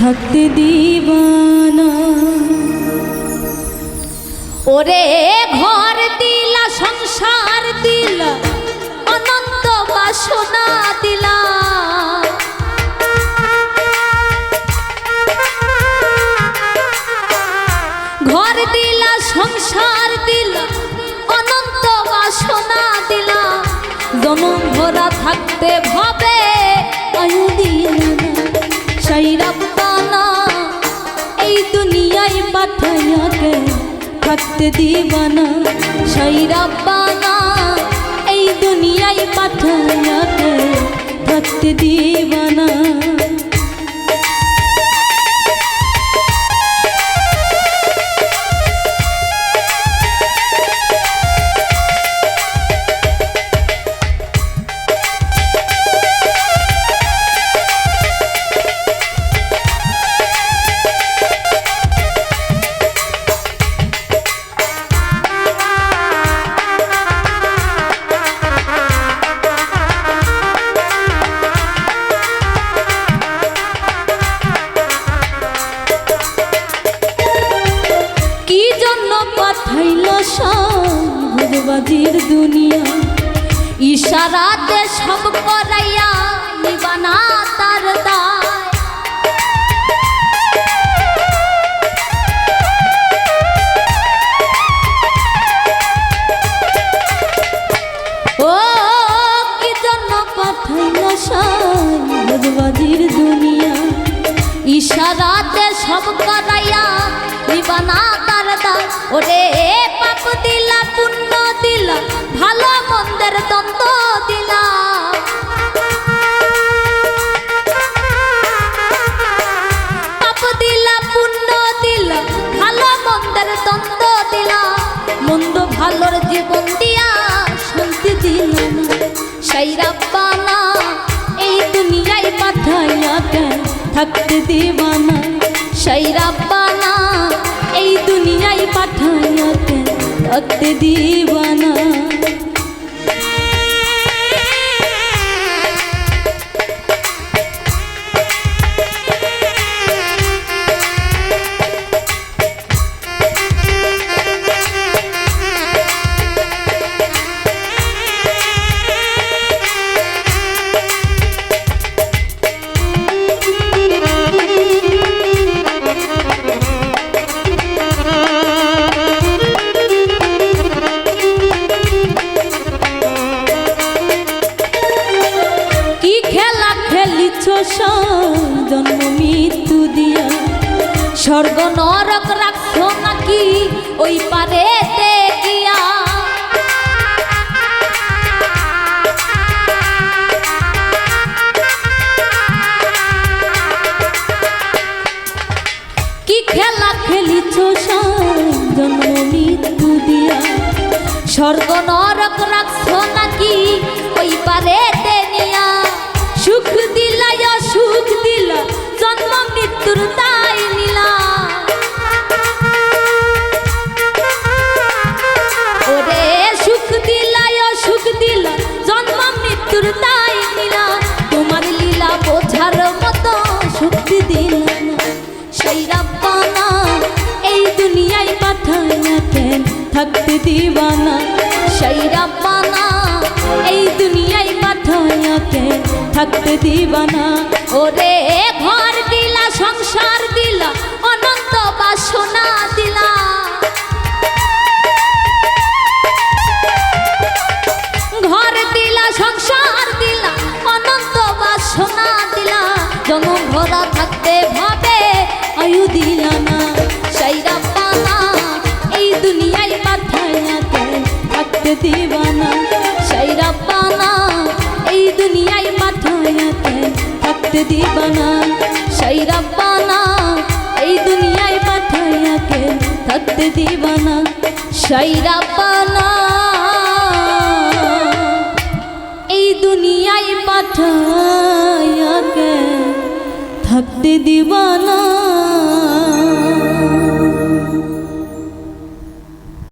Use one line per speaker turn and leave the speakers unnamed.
থাকতে দিবানা। ওরে ঘর দিলা, সংসার দিলা, অনন্ত বাসনা দিলা। ঘর দিলা, সংসার দিলা, অনন্ত বাসনা দিলা। জনম ভরা থাকতে ভাবে, আয়ু দিলা না থাকতে দিবানা সাই রব্বানা এই দুনিয়ায় পাঠাইয়াকে থাকতে দিবানা। ভোজবাজির দুনিয়া। ইশারাতে সব করাইয়া নিবানা তার দায়। ও, কি জন্য পাঠাইল ভোজবাজির দুনিয়া? ইশারাতে সব করাইয়া নিবানা ওরে পাপ দিলা, পুণ্য দিলা, ভালো মন্দের দ্বন্দ্ব দিলা। পাপ দিলা, পুণ্য দিলা, ভালো মন্দের দ্বন্দ্ব দিলা। মন্দ ভালোর জীবন দিয়া শান্তি দিল। সেই রাব্বানা এই দুনিয়ায় পাঠাইয়া থাকতে দিবানা সেই রাব্বানা থাকতে দিবানা জন্ম মৃত্যু দিয়া। স্বর্গ নরক রাখছো নাকি ওই পারে কি খেলা খেলিছ স্বর্গ নরক রাখছো নাকি ওই রাব্বানা, এই দুনিয়ায় পাঠাইয়া কেন থাকতে দিবানা। সেই এই দুনিয়ায় পাঠাইয়া কেন থাকতে দিবানা। ওরে ঘর দিলা, সংসার দিলা, অনন্ত বাসনা দিলা। ঘর দিলা, সংসার দিলা, অনন্ত বাসনা দিলা। জনম ভরা থাকতে ভাবে আয়ু দিলা না। সেই রাব্বানা এই দুনিয়ায় পাঠাইয়া থাকতে দিবানা সেই রাব্বানা এই দুনিয়ায় পাঠাইয়া থাকতে দিবানা সেই রাব্বানা এই দুনিয়ায় পাঠাইয়া থাকতে দিবানা সেই রাব্বানা এই দুনিয়ায় পাঠায়াকে থাকতে দিবানা।